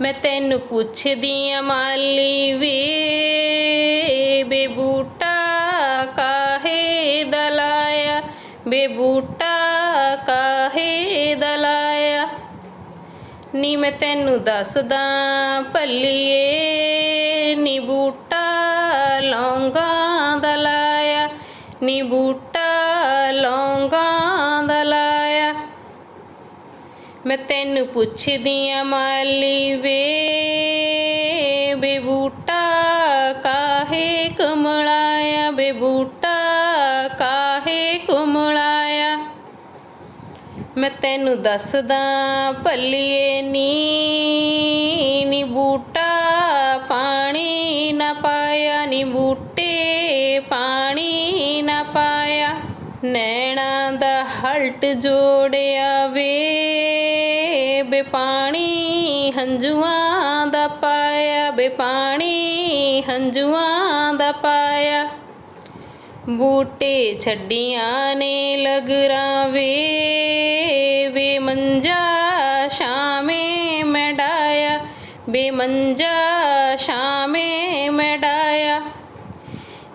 ਮੈਂ ਤੈਨੂੰ ਪੁੱਛਦੀ ਆ, ਮਾਲੀ ਵੇ ਬੇ ਬੂਟਾ ਕਾਹੇ ਦਲਾਇਆ ਬੇ ਬੂਟਾ ਕਾਹੇ ਦਲਾਇਆ ਨੀ ਮੈਂ ਤੈਨੂੰ ਦੱਸਦਾ ਭੱਲੀਏ, ਨੀ ਬੂਟਾ ਲੌਂਗਾਂ ਦਲਾਇਆ ਨੀ ਬੂਟਾ ਲੌਂਗਾਂ ਮੈਂ ਤੈਨੂੰ ਪੁੱਛਦੀ ਆ ਮਾਲੀ ਵੇ ਬੇਬੂਟਾ ਕਾਹੇ ਕਮਲਾਇਆ ਬੇ ਬੂਟਾ ਕਾਹੇ ਕਮਲਾਇਆ ਮੈਂ ਤੈਨੂੰ ਦੱਸਦਾ ਭੱਲੀਏ ਨੀ ਨੀ ਬੂਟਾ ਪਾਣੀ ਨਾ ਪਾਇਆ, ਨੀ ਬੂਟੇ ਪਾਣੀ ਨਾ ਪਾਇਆ। ਨੈਣਾ ਦਾ ਹਲਟ ਜੋੜਿਆ ਵੇ ਬੇ ਪਾਣੀ ਹੰਝੂਆਂ ਦਾ ਪਾਇਆ, ਬੇ ਪਾਣੀ ਹੰਝੂਆਂ ਦਾ ਪਾਇਆ। ਬੂਟੇ ਛੱਡੀਆਂ ਨੇ ਲਗਰਾ ਵੇ ਵੇ ਮੰਜਾ ਸ਼ਾਮੇ ਮੈਂ ਡਾਇਆ ਬੇ ਮੰਜਾ ਸ਼ਾਮੇ ਮੈਂ ਡਾਇਆ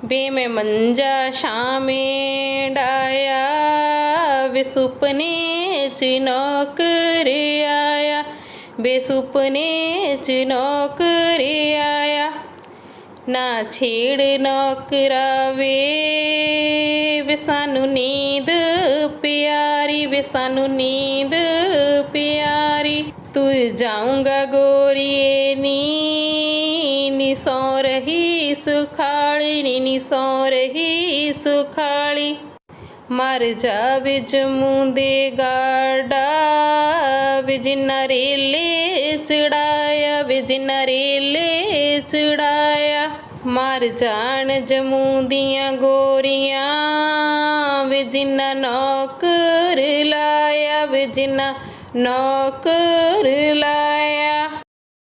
ਬੇ ਮੈਂ ਮੰਜਾ ਸ਼ਾਮੇ ਡਾਇਆ ਵੇ ਸੁਪਨੇ ਚ ਨੌਕਰ ਆਇਆ ਬੇ ਸੁਪਨੇ ਚ ਨੌਕਰ ਆਇਆ। ਨਾ ਛੇੜ ਨੌਕਰਾਵੇ, ਵੇ ਸਾਨੂੰ ਨੀਂਦ ਪਿਆਰੀ, ਵੇ ਸਾਨੂੰ ਨੀਂਦ ਪਿਆਰੀ। ਤੂੰ ਜਾਊਂਗਾ ਗੋਰੀਏ ਨੀ ਨੀ ਸੌ ਰਹੀ ਸੁਖਾਲੀ ਨੀ ਨੀ ਸੌ ਰਹੀ ਸੁਖਾਲੀ। ਮਰ ਜਾਵੇ ਜਮੂ ਦੇ ਗਾੜਾ ਵੇ ਜਿੰਨਾ ਰੇਲੇ ਚੜਾਇਆ, ਵੇ ਜਿੰਨਾ ਰੇਲੇ ਚੜਾਇਆ। ਮਰ ਜਾਣ ਜਮੂ ਦੀਆਂ ਗੋਰੀਆਂ, ਵੇ ਜਿੰਨਾ ਨੌਕਰ ਲਾਇਆ, ਵੇ ਜਿੰਨਾ ਨੌਕਰ ਲਾਇਆ।